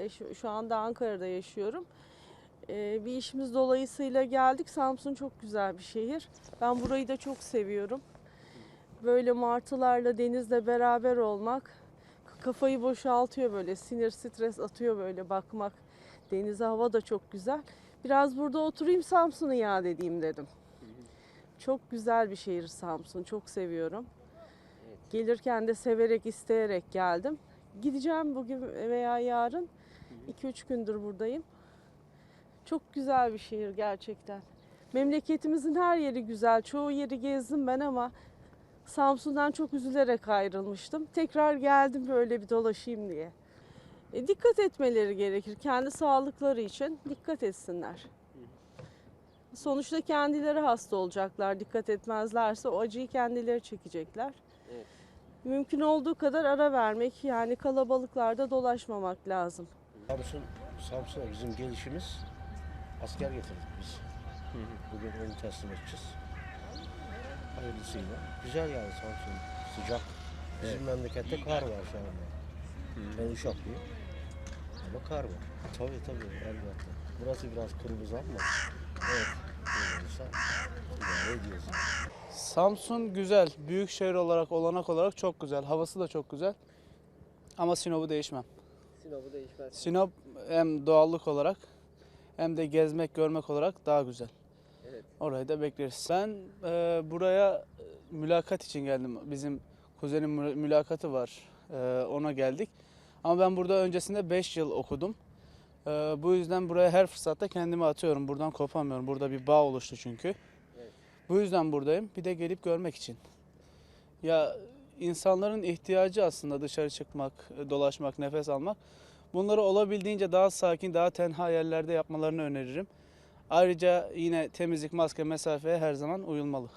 E, Şu, şu anda Ankara'da yaşıyorum. E, Bir işimiz dolayısıyla geldik. Samsun çok güzel bir şehir. Ben burayı da çok seviyorum. Böyle martılarla, denizle beraber olmak kafayı boşaltıyor böyle. Sinir, stres atıyor böyle bakmak. Denize hava da çok güzel. Biraz burada oturayım Samsun'u yad edeyim dedim. Çok güzel bir şehir Samsun. Çok seviyorum. Gelirken de severek, isteyerek geldim. Gideceğim bugün veya yarın. 2-3 gündür buradayım. Çok güzel bir şehir gerçekten. Memleketimizin her yeri güzel. Çoğu yeri gezdim ben ama Samsun'dan çok üzülerek ayrılmıştım. Tekrar geldim böyle bir dolaşayım diye. E, dikkat etmeleri gerekir. Kendi sağlıkları için dikkat etsinler. Sonuçta kendileri hasta olacaklar. Dikkat etmezlerse o acıyı kendileri çekecekler. Evet. Mümkün olduğu kadar ara vermek yani kalabalıklarda dolaşmamak lazım. Samsun, Samsun'a bizim gelişimiz asker getirdik biz. Bugün onu teslim edeceğiz. Hayırlısıyla. Güzel yani Samsun. Sıcak. Bizim memlekette kar var şu anda. Ben Uşaklıyım. Ama kar var. Tabii tabii elbette. Burası biraz kırmızı ama evet. olursa ediyoruz. Samsun güzel. Büyük şehir olarak, olanak olarak çok güzel. Havası da çok güzel. Ama Sinop'u değişmem. Sinop'u değişmez. Sinop hem doğallık olarak hem de gezmek, görmek olarak daha güzel. Evet. Orayı da bekleriz. Ben e, buraya e, mülakat için geldim. Bizim kuzenin mü- mülakatı var. E, ona geldik. Ama ben burada öncesinde 5 yıl okudum. E, bu yüzden buraya her fırsatta kendimi atıyorum. Buradan kopamıyorum. Burada bir bağ oluştu çünkü. Evet. Bu yüzden buradayım. Bir de gelip görmek için. Ya insanların ihtiyacı aslında dışarı çıkmak, dolaşmak, nefes almak. Bunları olabildiğince daha sakin, daha tenha yerlerde yapmalarını öneririm. Ayrıca yine temizlik, maske, mesafeye her zaman uyulmalı.